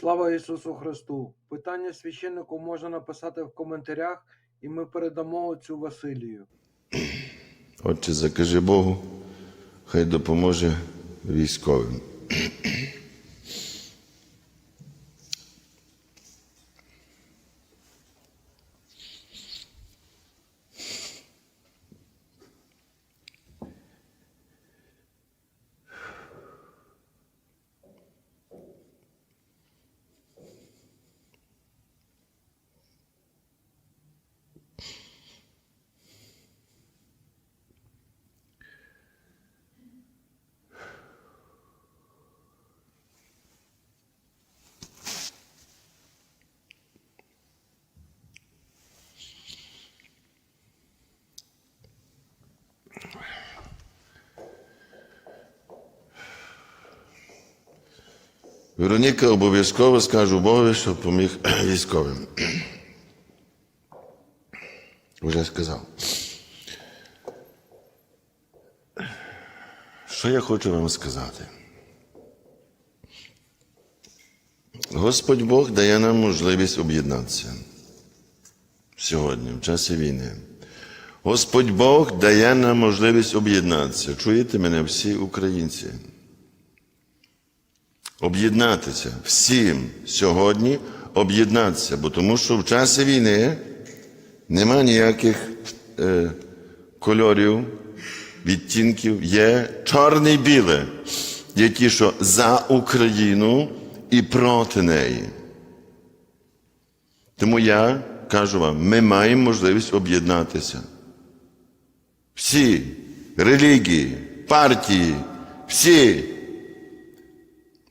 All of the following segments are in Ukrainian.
Слава Ісусу Христу! Питання священнику можна написати в коментарях, і ми передамо цю Василію. Отче, закажи Богу, хай допоможе військовим. Вероніка обов'язково скажу Богові, що поміг військовим. Вже сказав. Що я хочу вам сказати? Господь Бог дає нам можливість об'єднатися сьогодні, в часі війни. Господь Бог дає нам можливість об'єднатися. Чуєте мене всі українці? Об'єднатися всім сьогодні об'єднатися, бо тому що в часі війни нема ніяких е, кольорів, відтінків, є чорне і біле. Є ті, що за Україну і проти неї. Тому я кажу вам, ми маємо можливість об'єднатися. Всі релігії, партії, всі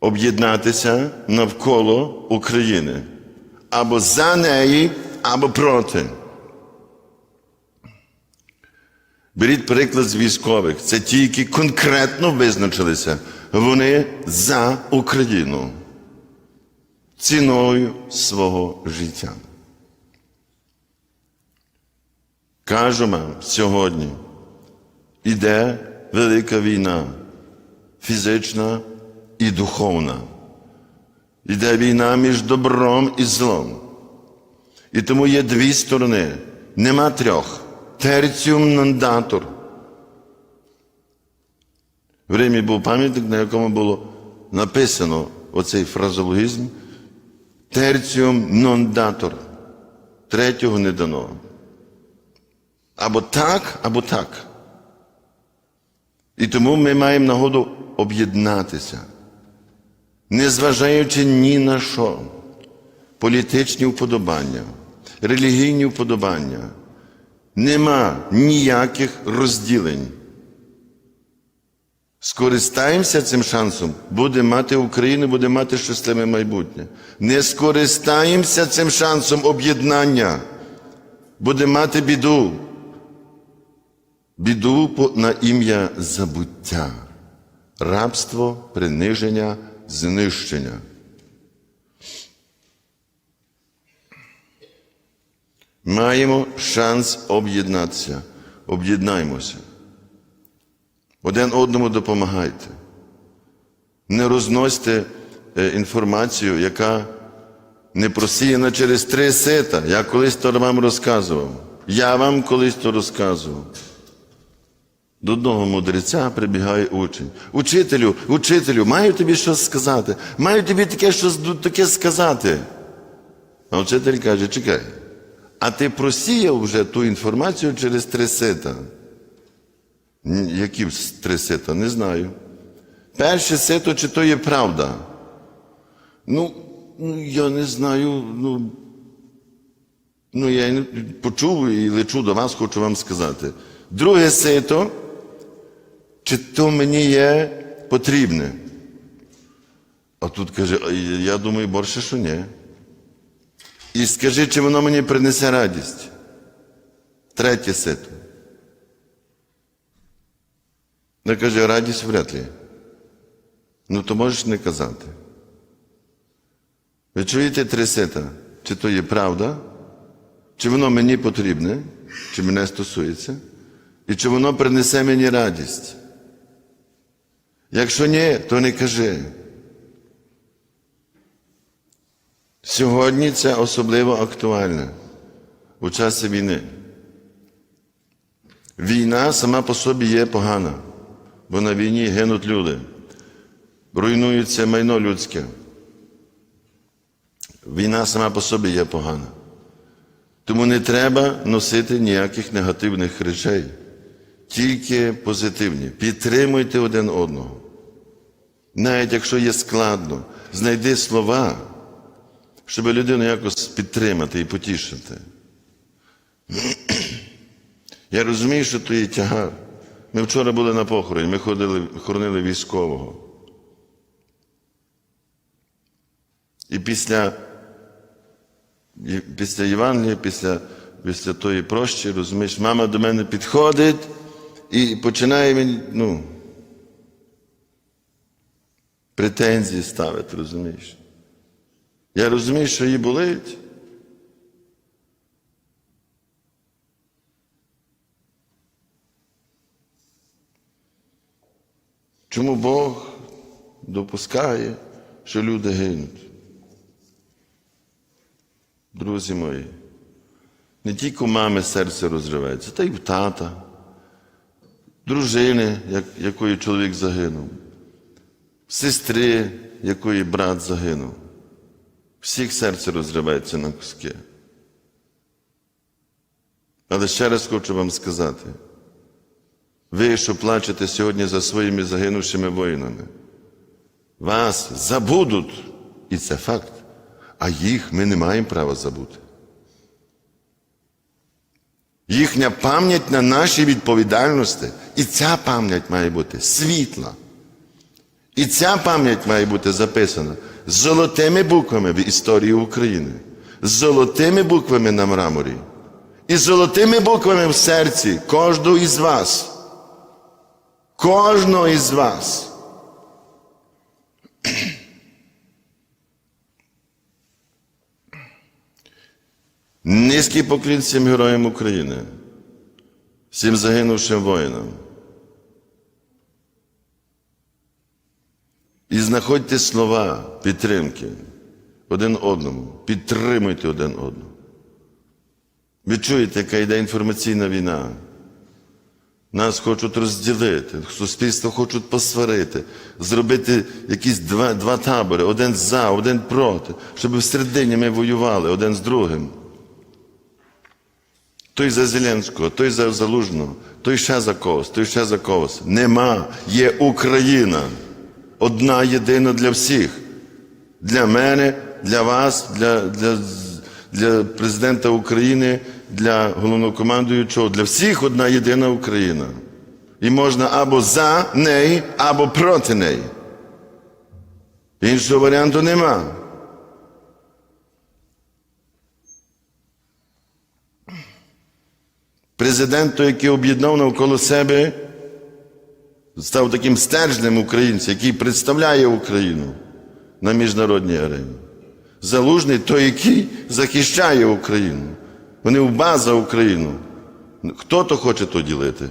об'єднатися навколо України або за неї, або проти. Беріть приклад з військових. Це ті, які конкретно визначилися. Вони за Україну ціною свого життя. Кажу вам сьогодні, іде велика війна, фізична і духовна. Іде війна між добром і злом. І тому є дві сторони, нема трьох. Терціум нондатор. В Римі був пам'ятник, на якому було написано оцей фразологізм терціум нондатор. Третього не дано. Або так, або так. І тому ми маємо нагоду об'єднатися, незважаючи ні на що, політичні вподобання, релігійні вподобання, нема ніяких розділень. Скористаємося цим шансом, буде мати Україна, буде мати щасливе майбутнє. Не скористаємося цим шансом об'єднання, буде мати біду. Біду на ім'я забуття, рабство, приниження, знищення. Маємо шанс об'єднатися. Об'єднаймося. Один одному допомагайте. Не розносьте е, інформацію, яка не просіяна через три сита. Я колись то вам розказував. Я вам колись то розказував. До одного мудреця прибігає учень. Учителю, учителю, маю тобі щось сказати. Маю тобі таке щось таке сказати. А учитель каже: чекай, а ти просіяв вже ту інформацію через три сита? Які три сита? Не знаю. Перше сито, чи то є правда? Ну, ну, я не знаю. Ну, ну я почув і лечу до вас, хочу вам сказати. Друге сито, чи то мені є потрібне? А тут каже, я думаю, більше, що ні. І скажи, чи воно мені принесе радість. Третє сито. Ну, каже, радість вряд ли. Ну, то можеш не казати. Ви чуєте три сита? Чи то є правда? Чи воно мені потрібне, чи мене стосується? І чи воно принесе мені радість? Якщо ні, то не кажи. Сьогодні це особливо актуально у часі війни. Війна сама по собі є погана, бо на війні гинуть люди, руйнується майно людське. Війна сама по собі є погана. Тому не треба носити ніяких негативних речей, тільки позитивні. Підтримуйте один одного. Навіть якщо є складно, знайди слова, щоб людину якось підтримати і потішити. Я розумію, що то є тягар. Ми вчора були на похороні, ми ходили, хоронили військового. І після, після Євангелія, після, після тої прощі, розумієш, мама до мене підходить і починає мені, ну, претензії ставити, розумієш? Я розумію, що їй болить. Чому Бог допускає, що люди гинуть? Друзі мої, не тільки у мами серце розривається, та й в тата, дружини, якої чоловік загинув, сестри, якої брат загинув. Всіх серце розривається на куски. Але ще раз хочу вам сказати, ви, що плачете сьогодні за своїми загинувшими воїнами, вас забудуть, і це факт, а їх ми не маємо права забути. Їхня пам'ять на нашій відповідальності, і ця пам'ять має бути світла. І ця пам'ять має бути записана з золотими буквами в історії України, з золотими буквами на мраморі і з золотими буквами в серці кожного із вас. Кожного із вас. Низький поклін всім героям України, всім загинувшим воїнам. І знаходьте слова підтримки один одному, підтримуйте один одного. Ви чуєте, яка йде інформаційна війна. Нас хочуть розділити, суспільство хочуть посварити, зробити якісь два, два табори, один за, один проти, щоб всередині ми воювали один з другим. Той за Зеленського, той за Залужного, той ще за когось, той ще за когось. Нема. Є Україна. Одна єдина для всіх. Для мене, для вас, для, для, для президента України, для головнокомандуючого, для всіх одна єдина Україна. І можна або за неї, або проти неї. Іншого варіанту нема. Президент, той, який об'єднав навколо себе, став таким стержнем українця, який представляє Україну на міжнародній арені. Залужний той, який захищає Україну. Вони в база Україну. Хто то хоче то ділити?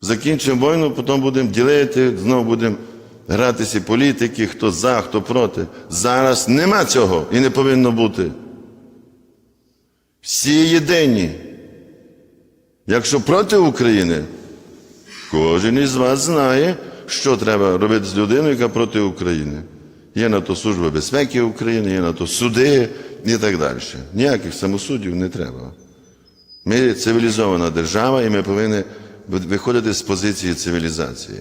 Закінчимо війну, потім будемо ділити, знову будемо гратися політики, хто за, хто проти. Зараз нема цього і не повинно бути. Всі єдині. Якщо проти України, кожен із вас знає, що треба робити з людиною, яка проти України. Є на то Служба безпеки України, є на то суди і так далі. Ніяких самосуддів не треба. Ми цивілізована держава, і ми повинні виходити з позиції цивілізації.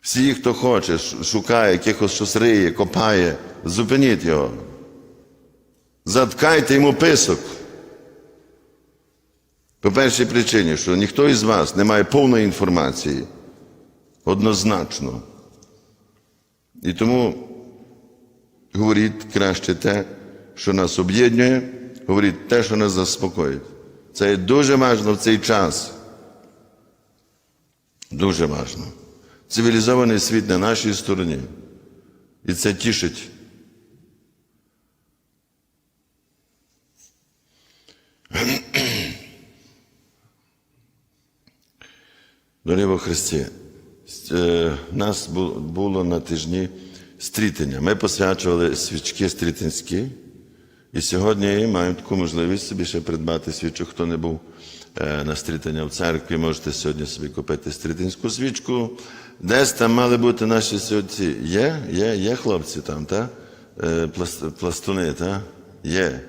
Всі, хто хоче, шукає, якихось щось риє, копає, зупиніть його. Заткайте йому писок. По першій причині, що ніхто із вас не має повної інформації. Однозначно. І тому говоріть краще те, що нас об'єднує, говоріть те, що нас заспокоїть. Це є дуже важливо в цей час. Дуже важливо. Цивілізований світ на нашій стороні. І це тішить. Дорогі во Христі, е, нас було на тижні стрітення. Ми посвячували свічки стрітинські, і сьогодні маємо таку можливість собі ще придбати свічку. Хто не був е, на стрітання в церкві, можете сьогодні собі купити стрітинську свічку. Десь там мали бути наші сьогодні. Є, є, є хлопці там, так? Пластуни, так? Є.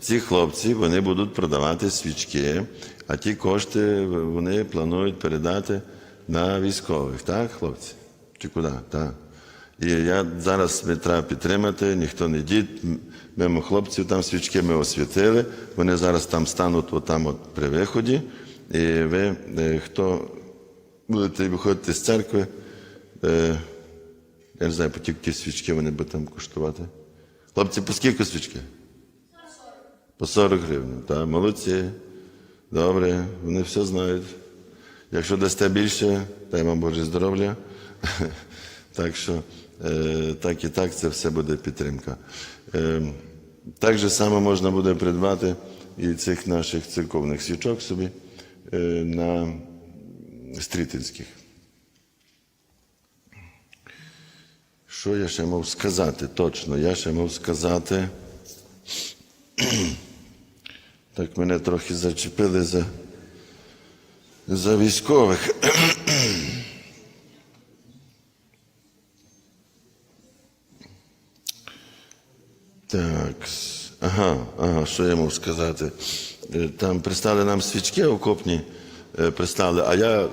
Ці хлопці вони будуть продавати свічки, а ті кошти вони планують передати на військових, так, хлопці? Чи куди? Так. І я зараз ми треба підтримати, ніхто не дід. Мимо хлопців там свічки ми освітили. Вони зараз там стануть отам от при виході. І ви, е, хто будете виходити з церкви, е, я не знаю, по ті свічки вони будуть там коштувати. Хлопці, по скільки свічки? По 40 гривень. Так, молодці. Добре, вони все знають. Якщо дасте більше, дай вам Боже здоров'я. Так що е, так і так це все буде підтримка. Е, так же само можна буде придбати і цих наших церковних свічок собі е, на стрітинських. Що я ще мав сказати? Точно, я ще мав сказати. Так мене трохи зачепили за, за військових. Так, ага, ага, що я мав сказати? Е, Там пристали нам свічки окопні, е, пристали, а я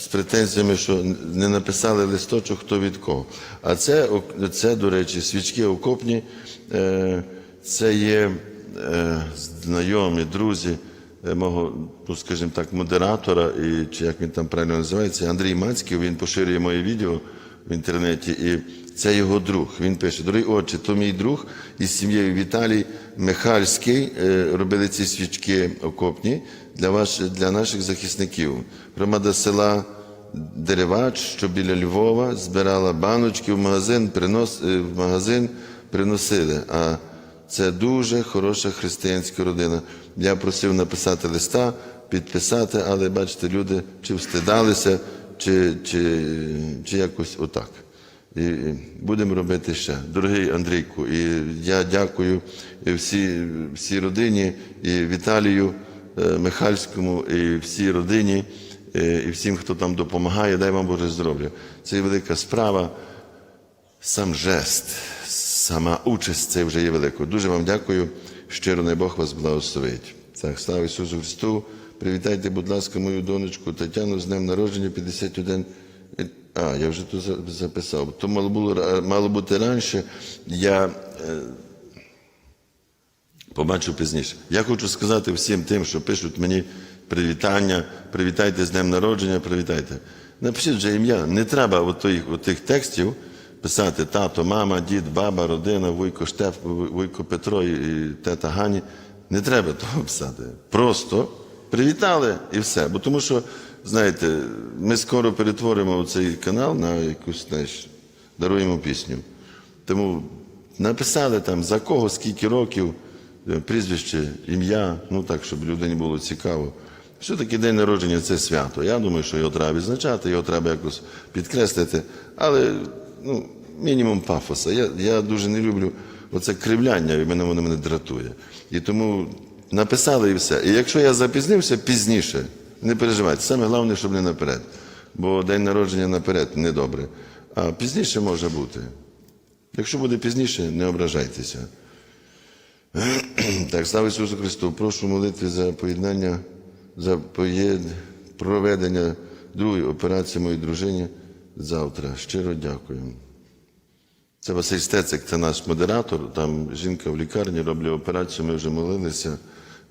з претензіями, що не написали листочок, хто від кого. А це, це до речі, свічки окопні, е, це є знайомі, друзі е, мого, ну скажімо так, модератора, і, чи як він там правильно називається, Андрій Мацький, він поширює моє відео в інтернеті, і це його друг. Він пише: Дорогий отче, то мій друг із сім'єю Віталій Михальський е, робили ці свічки окопні для, ваш, для наших захисників. Громада села Деревач, що біля Львова, збирала баночки в магазин, принос, е, в магазин приносили. А це дуже хороша християнська родина. Я просив написати листа, підписати, але бачите, люди чи встидалися, чи, чи, чи якось отак. І будемо робити ще. Дорогий Андрійку, і я дякую і всій, всій родині, і Віталію е, Михальському, і всій родині, е, і всім, хто там допомагає. Дай вам Боже здоров'я. Це велика справа. Сам жест, сама участь це вже є великою. Дуже вам дякую. Щиро не Бог вас благословить. Так, слава Ісусу Христу. Привітайте, будь ласка, мою донечку Тетяну з днем народження 51. А, я вже тут записав. То мало, було, мало бути раніше. Я е, побачу пізніше. Я хочу сказати всім тим, що пишуть мені привітання, привітайте з днем народження, привітайте. Напишіть вже ім'я. Не треба от тих, от тих текстів писати тато, мама, дід, баба, родина, вуйко Штеф, вуйко Петро і тета Гані. Не треба того писати. Просто привітали і все. Бо тому що, знаєте, ми скоро перетворимо цей канал на якусь, знаєш, даруємо пісню. Тому написали там за кого, скільки років, е, прізвище, ім'я, ну так, щоб людині було цікаво. Все-таки день народження це свято. Я думаю, що його треба відзначати, його треба якось підкреслити. Але ну, мінімум пафоса. Я, я дуже не люблю оце кривляння, і мене воно мене дратує. І тому написали і все. І якщо я запізнився пізніше, не переживайте. Саме головне, щоб не наперед. Бо день народження наперед недобре. А пізніше може бути. Якщо буде пізніше, не ображайтеся. Так, слава Ісусу Христу. Прошу молитви за поєднання, за поєд... проведення другої операції моїй дружині завтра. Щиро дякую. Це Василь Стецик, це наш модератор. Там жінка в лікарні роблять операцію. Ми вже молилися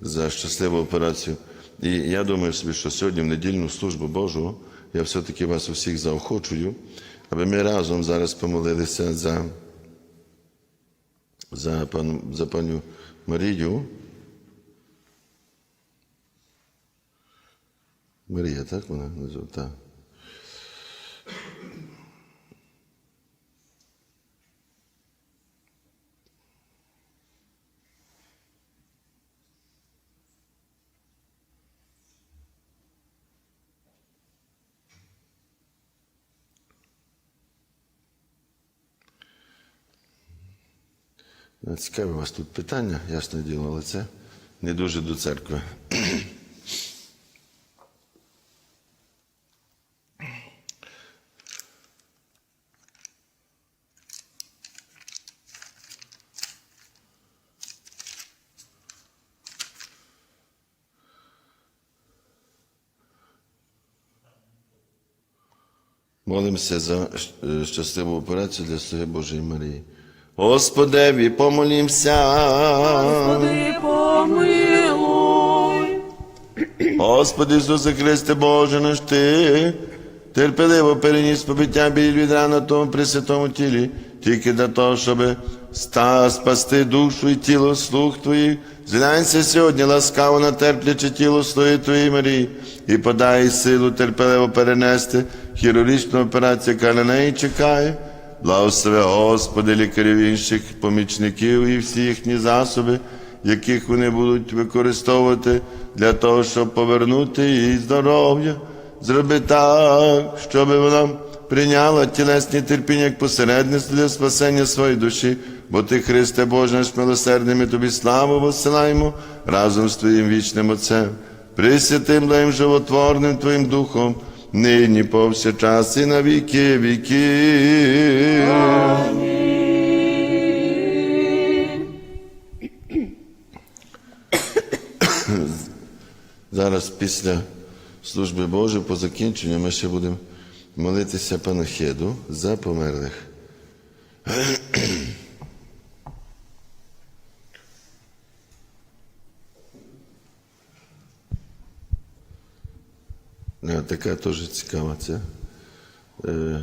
за щасливу операцію. І я думаю собі, що сьогодні в недільну службу Божу я все-таки вас усіх заохочую, аби ми разом зараз помолилися за, за, пану, за паню Марію. Марія, так вона називає? Цікаве у вас тут питання, ясне діло, але це не дуже до церкви. Молимося за е, щасливу операцію для Слуги Божої Марії. Господеві, помолімся. Господи, помилуй. Господи Ісусе Христе Боже наш Ти, терпеливо переніс побиття біль від ран на тому пресвятому тілі, тільки для того, щоб ста, спасти душу і тіло слуг Твоїх. Зглянься сьогодні ласкаво на терпляче тіло Слуги Твоїй Марії, і подай силу терпеливо перенести хірургічну операцію, яка на неї чекає. Благослови, Господи, лікарів інших помічників і всі їхні засоби, яких вони будуть використовувати для того, щоб повернути їй здоров'я. Зроби так, щоб вона прийняла тілесні терпіння як посередництво для спасення своєї душі, бо ти, Христе Боже, наш милосердний, ми тобі славу посилаємо разом з Твоїм вічним Отцем, присвятим Твоїм животворним Твоїм Духом, нині повсякчас і на віки віки. Зараз після служби Божої по закінченню ми ще будемо молитися панахиду за померлих. Така теж цікава це. Е,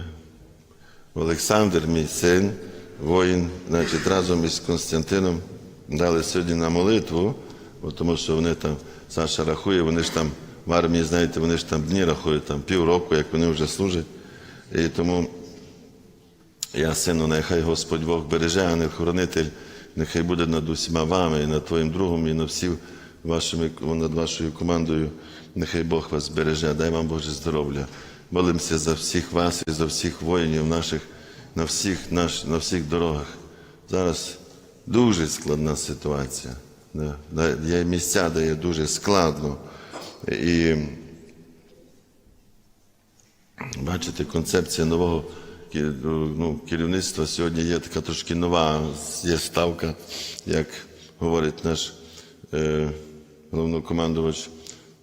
Олександр, мій син, воїн, значить, разом із Константином дали сьогодні на молитву, тому що вони там, Саша рахує, вони ж там в армії, знаєте, вони ж там дні рахують, там півроку, як вони вже служать. І тому я, сину, нехай Господь Бог береже, а не хоронитель, нехай буде над усіма вами і над твоїм другом, і над всім вашими, над вашою командою. Нехай Бог вас береже, дай вам Боже здоров'я. Молимося за всіх вас і за всіх воїнів наших на всіх, наш, на всіх дорогах. Зараз дуже складна ситуація. Є місця, де є дуже складно. І Бачите, концепція нового ну, керівництва сьогодні є така трошки нова, є ставка, як говорить наш е, головнокомандувач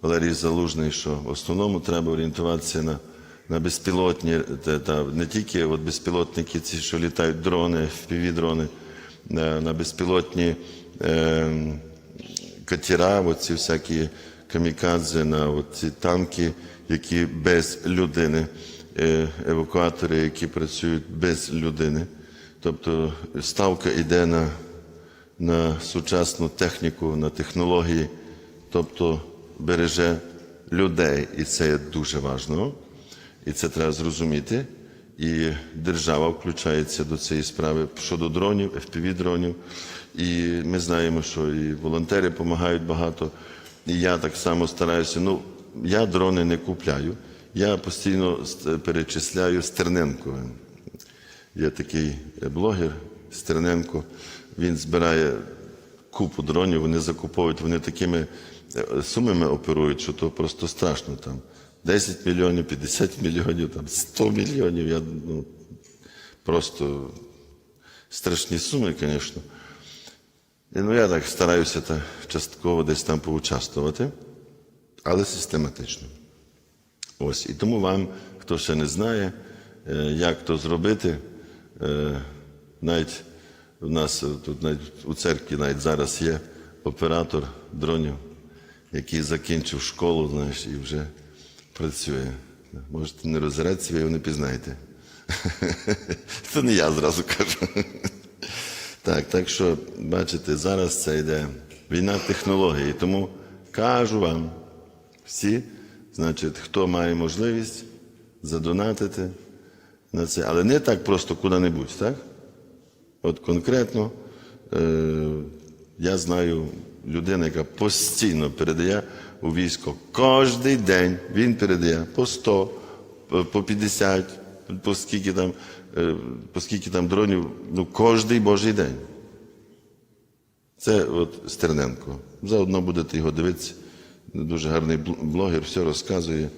Валерій Залужний, що в основному треба орієнтуватися на, на безпілотні, та, та, не тільки от безпілотники, ці, що літають дрони, FPV-дрони, на, на безпілотні е, катера, оці всякі камікадзе, на ці танки, які без людини, е, евакуатори, які працюють без людини. Тобто ставка йде на, на сучасну техніку, на технології, тобто береже людей, і це є дуже важливо. І це треба зрозуміти. І держава включається до цієї справи щодо дронів, FPV-дронів. І ми знаємо, що і волонтери допомагають багато. І я так само стараюся. Ну, я дрони не купляю. Я постійно перечисляю Стерненко. Є такий блогер Стерненко. Він збирає купу дронів, вони закуповують, вони такими е, сумами оперують, що то просто страшно. Там 10 мільйонів, 50 мільйонів, там 100 мільйонів. Я, ну, просто страшні суми, звісно. І, ну, я так стараюся так, частково десь там поучаствувати, але систематично. Ось. І тому вам, хто ще не знає, е, як то зробити, е, навіть у нас е, тут навіть у церкві навіть зараз є оператор дронів, який закінчив школу, знаєш, і вже працює. Можете не роззиратися, ви його не пізнаєте. Це не я зразу кажу. Так, так що, бачите, зараз це йде війна технологій. Тому кажу вам, всі, значить, хто має можливість задонатити на це, але не так просто куди-небудь, так? От конкретно е, я знаю людину, яка постійно передає у військо. Кожний день він передає по 100, по- по 50, по скільки там, е, по скільки там дронів, ну кожний божий день. Це от Стерненко. Заодно будете його дивитися. Дуже гарний блогер, все розказує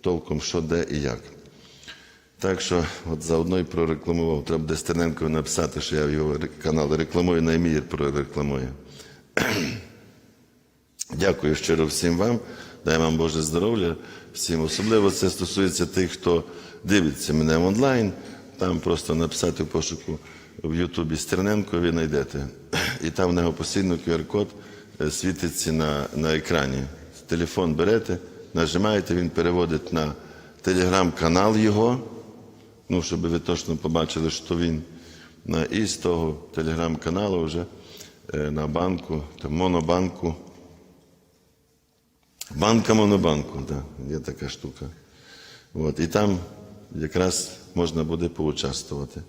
толком, що, де і як. Так що, от заодно і прорекламував. Треба буде Стерненко написати, що я його канал рекламую, на ім'я прорекламую. Дякую щиро всім вам. Дай вам Боже здоров'я всім. Особливо це стосується тих, хто дивиться мене онлайн. Там просто написати в пошуку в Ютубі Стерненко, ви знайдете. І там в нього постійно QR-код е, світиться на, на екрані. Телефон берете, нажимаєте, він переводить на телеграм-канал його, ну, щоб ви точно побачили, що він. І з того телеграм-каналу вже е, на банку, там, монобанку. Банка монобанку, да, є така штука. От, і там якраз можна буде поучаствувати.